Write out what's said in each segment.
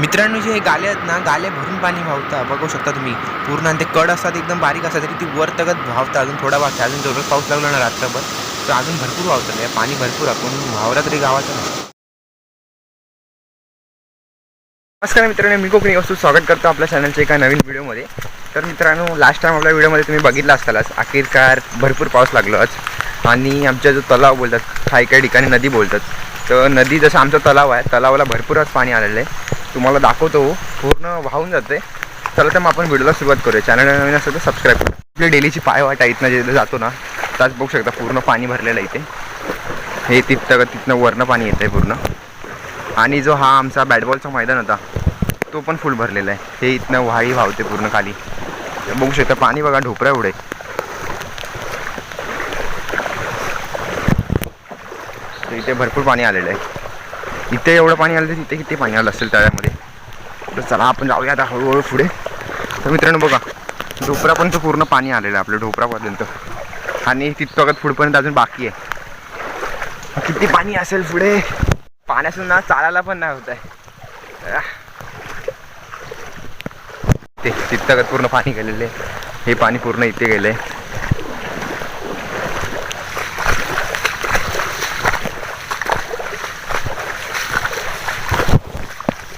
मित्रांनो जे हे गाले आहेत ना गाले भरून पाणी वाहता बघू शकता तुम्ही. पूर्ण आणि ते कड असतात एकदम बारीक असतात तरी ती वर तगत वाहतं अजून थोडा वाटतं अजून जोरात पाऊस लागला ना रात्रभर तर अजून भरपूर वाहतं या पाणी भरपूर आपण वावरा तरी गावाचं नाही नमस्कार मित्रांनो मी कोकणी वस्तू स्वागत करतो आपल्या चॅनलच्या एका नवीन व्हिडिओमध्ये तर मित्रांनो लास्ट टाइम आपल्या व्हिडिओमध्ये तुम्ही बघितला असतालच अखेरकार भरपूर पाऊस लागलो आज आणि आमच्या जो तलाव बोलतात काही काही ठिकाणी नदी बोलतात. तर नदी जसं आमचा तलाव आहे तलावाला भरपूरच पाणी आलेलं आहे. तुम्हाला दाखवतो पूर्ण वाहून जाते. चला तर मग आपण व्हिडिओला सुरुवात करूया. चॅनल नवीन असेल तर सबस्क्राईब करा. आपली डेलीची पाय आहे इथनं जिथं जातो ना त्याच बघू शकता पूर्ण पाणी भरलेलं आहे इथे. हे तिथं तिथनं वरनं पाणी येतं आहे पूर्ण. आणि जो हा आमचा बॅटबॉलचा मैदान होता तो पण फुल भरलेला आहे. हे इथनं वाळी वाहते पूर्ण खाली. बघू शकता पाणी बघा ढोपऱ्या एवढे इथे भरपूर पाणी आलेलं आहे. इथे एवढं पाणी आलं तिथे किती पाणी आलं असेल त्यामध्ये तर चला आपण जाऊया आता हळूहळू पुढे. तर मित्रांनो बघा ढोपरापर्यंत पूर्ण पाणी आलेलं आहे आपलं ढोपरापर्यंत. आणि तिथपर्यंत पुढपर्यंत अजून बाकी आहे. किती पाणी असेल पुढे? पाण्यातून ना चालायला पण नाही होत आहे. ते तिथं पूर्ण पाणी गेलेले हे पाणी पूर्ण इथे गेलंय.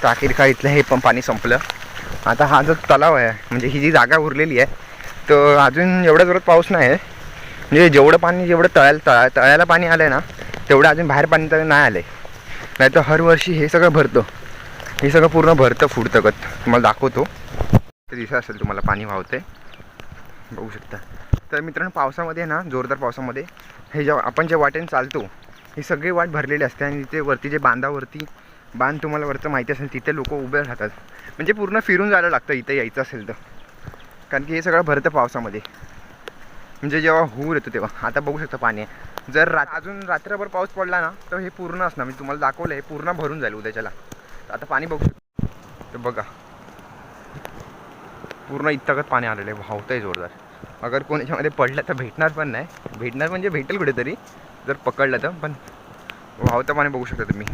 टाकीर का? इथलं हे पण पाणी संपलं. आता हा जो तलाव आहे म्हणजे ही जी जागा उरलेली आहे तर अजून एवढ्या जोरात पाऊस नाही आहे म्हणजे जेवढं पाणी जेवढं तळ्याला तळा तळ्याला पाणी आलं आहे ना तेवढं अजून बाहेर पाणी तर नाही आलं आहे नाही तर हर वर्षी हे सगळं भरतं. हे सगळं पूर्ण भरतं फुडतकत तुम्हाला दाखवतो. ते दिसत असेल तुम्हाला पाणी वाहते. बघू शकता. तर मित्रांनो पावसामध्ये ना जोरदार पावसामध्ये हे जेव्हा आपण जे वाटेने चालतो ही सगळी वाट भरलेली असते आणि तिथे वरती जे बांधावरती बांध तुम्हाला वरचं माहिती असेल तिथे लोक उभे राहतात. म्हणजे पूर्ण फिरून जायला लागतं इथे यायचं असेल तर. कारण की हे सगळं भरतं पावसामध्ये. म्हणजे जेव्हा हूर येतो तेव्हा. आता बघू शकता पाणी आहे. जर रा अजून रात्रभर पाऊस पडला ना तर हे पूर्ण असणार. मी तुम्हाला दाखवलं हे पूर्ण भरून जाईल उद्याच्याला. आता पाणी बघू शकतो. तर बघा. पूर्ण इतकंच पाणी आलेलं आहे. वाहतं आहे जोरदार. अगर कोण याच्यामध्ये पडलं तर भेटणार पण नाही. भेटणार म्हणजे भेटेल कुठेतरी. जर पकडलं तर पण वाहतं पाणी बघू शकता तुम्ही.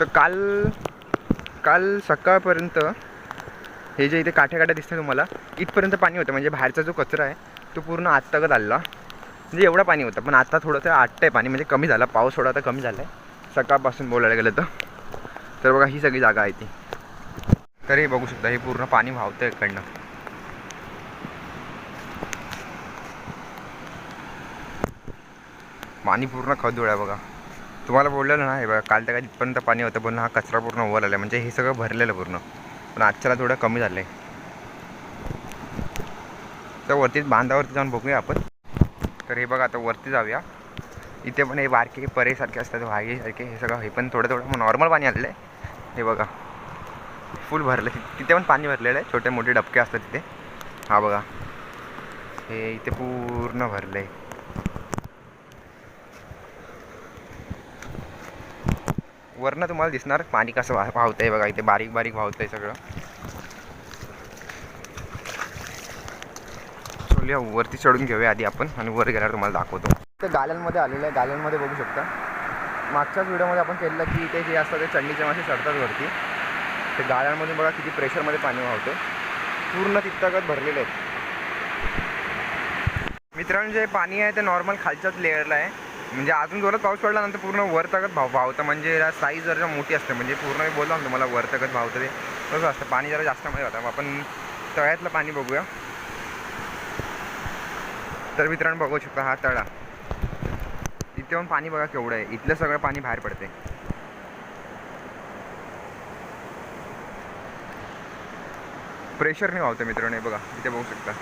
तर काल काल सकाळपर्यंत हे जे इथे काठ्या काठ्या दिसतं तुम्हाला इथपर्यंत पाणी होतं. म्हणजे बाहेरचा जो कचरा आहे तो पूर्ण आत्तागत आलेला. म्हणजे एवढा पाणी होतं. पण आता थोडंसं आटतं आहे पाणी. म्हणजे कमी झाला. पाऊस थोडा आता कमी झाला आहे सकाळपासून बोलायला गेलं तर. तर बघा ही सगळी जागा आहे ती. तर हे बघू शकता हे पूर्ण पाणी वाहतं इकडनं. पाणी पूर्ण खदूळ आहे बघा. तुम्हाला बोललेलं ना हे बघा काल त्या काय इथपर्यंत पाणी होतं पण हा कचरा पूर्ण वर आला म्हणजे हे सगळं भरलेलं पूर्ण. पण आजच्याला थोडं कमी झालं आहे तर वरतीच बांधावरती जाऊन बघूया आपण. तर हे बघा आता वरती जाऊया. इथे पण हे बारके परेसारखे असतात वाघेसारखे हे सगळं हे पण थोडं थोडं नॉर्मल पाणी आलेलं आहे. हे बघा. फुल भरलं तिथे पण पाणी भरलेलं आहे. छोटे मोठे डबके असतात तिथे. हा बघा. हे इथे पूर्ण भरलं आहे वरनं तुम्हाला दिसणार पाणी कसं वाहतं वाहतंय बघा इथे बारीक बारीक वाहतंय सगळं. चलूया वरती चढून घेऊया आधी आपण आणि वर गेल्यावर तुम्हाला दाखवतो. ते गाल्यांमध्ये आलेलं आहे गाल्यांमध्ये बघू शकता. मागच्याच व्हिडिओमध्ये आपण केलेलं की ते जे असतात ते चंडीचे मासे चढतात वरती. ते गाळ्यांमध्ये बघा किती प्रेशरमध्ये पाणी वाहतं पूर्ण तितकागत भरलेले आहेत. मित्रांनो जे पाणी आहे ते नॉर्मल खालच्याच लेअरला आहे. म्हणजे अजून जोरात पाऊस पडल्यानंतर पूर्ण वरतगत भाव भावतं म्हणजे साईज जरा मोठी असते. म्हणजे पूर्ण मी बोललो ना तुम्हाला वरतगत भावतं ते तसं असतं. पाणी जरा जास्त मध्ये होतं आपण तळ्यातलं पाणी बघूया. तर मित्रांनो बघू शकता हा तळा. इथे पण पाणी बघा केवढं आहे. इथलं सगळं पाणी बाहेर पडते प्रेशरने वाहतं मित्रांनो हे बघा. इथे बघू शकता.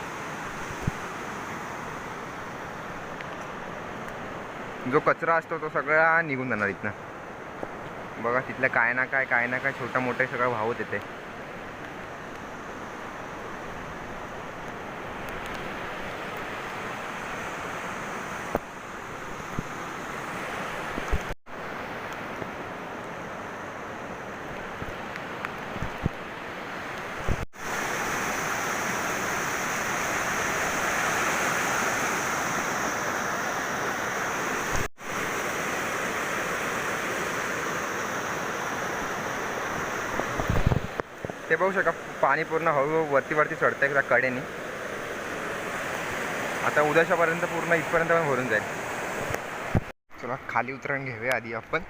जो कचरा असतो तो सगळा निघून जाणार इथनं. बघा तिथलं काय ना काय काय ना काय छोटा मोठं सगळं वाहत येते बघू शका पाणी पूर्ण हळूहळू वरती वरती चढतं आहे त्या कडेने. आता उद्याच्यापर्यंत पूर्ण इथपर्यंत पण भरून जाईल. चला खाली उतरण घेऊया आधी आपण.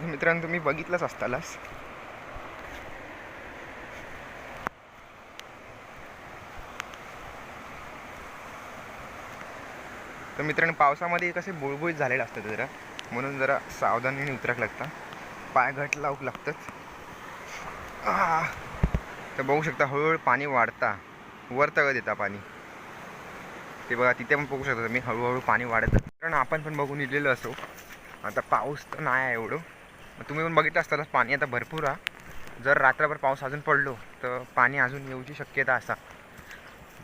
मित्रांनो तुम्ही बघितलंच असतालाच तर मित्रांनो पावसामध्ये कसे बुळबुळीत झालेलं असतं जरा म्हणून जरा सावधानीने उतराक लागतं. पाय घट लावूक लागतात. तर बघू शकता हळूहळू पाणी वाढता. वर तगत येता पाणी. ते बघा तिथे पण बघू शकता तुम्ही हळूहळू पाणी वाढत कारण आपण पण बघून इलेलो असो. आता पाऊस तर नाही आहे एवढं. तुम्ही पण बघितलं असताना पाणी आता भरपूर आहे. जर रात्रभर पाऊस अजून पडलो तर पाणी अजून येऊची शक्यता असा.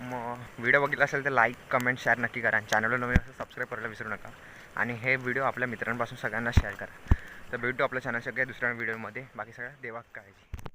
मग व्हिडिओ बघितला असेल तर लाईक कमेंट शेअर नक्की करा. आणि चॅनलला नवीन असं सबस्क्राईब करायला विसरू नका. आणि हे व्हिडिओ आपल्या मित्रांपासून सगळ्यांना शेअर करा. तर भेटू आपल्या चॅनल सगळ्या दुसऱ्या व्हिडिओमध्ये. बाकी सगळ्या देवा काळजी.